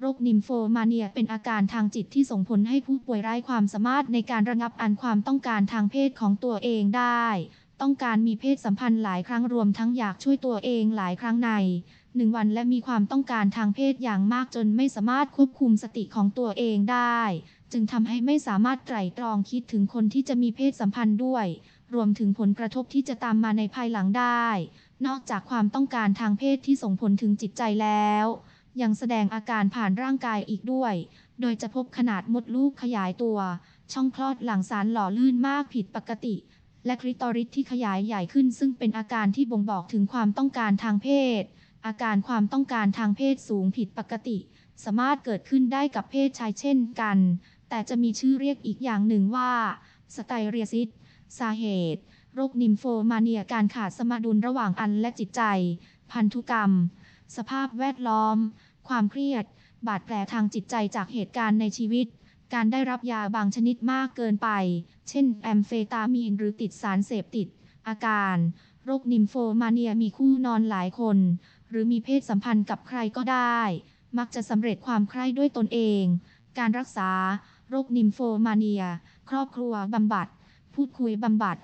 โรคนิมโฟมาเนียเป็นอาการทางจิตที่ส่งผลให้ผู้ป่วยไร้ความสามารถในการระงับอันความต้องการทางเพศของตัวเองได้ ต้องการมีเพศสัมพันธ์หลายครั้งรวมทั้งอยากช่วยตัวเองหลายครั้งในหนึ่งวันและมีความต้องการทางเพศอย่างมากจนไม่สามารถควบคุมสติของตัวเองได้ จึงทำให้ไม่สามารถไตร่ตรองคิดถึงคนที่จะมีเพศสัมพันธ์ด้วย รวมถึงผลกระทบที่จะตามมาในภายหลังได้ นอกจากความต้องการทางเพศที่ส่งผลถึงจิตใจแล้ว ยังแสดงอาการผ่านร่างกายอีกด้วย โดยจะพบขนาดมดลูกขยายตัว ช่องคลอดหลังสารหล่อลื่นมากผิดปกติ และคลิตอริสที่ขยายใหญ่ขึ้น ซึ่งเป็นอาการที่บ่งบอกถึงความต้องการทางเพศ อาการความต้องการทางเพศสูงผิดปกติ สามารถเกิดขึ้นได้กับเพศชายเช่นกัน แต่จะมีชื่อเรียกอีกอย่างหนึ่งว่าสไตเรียซิสสาเหตุโรคนิมโฟมาเนียการขาดสมดุลระหว่างอันและจิตใจ พันธุกรรม สภาพแวดล้อม ความเครียด บาดแผลทางจิตใจจากเหตุการณ์ในชีวิต การได้รับยาบางชนิดมากเกินไป เช่น แอมเฟตามีนหรือติดสารเสพติด อาการ โรคนิมโฟมาเนียมีคู่นอนหลายคน หรือมีเพศสัมพันธ์กับใครก็ได้ มักจะสำเร็จความใคร่ด้วยตนเอง การรักษา โรคนิมโฟมาเนีย ครอบครัวบำบัด พูดคุยบำบัด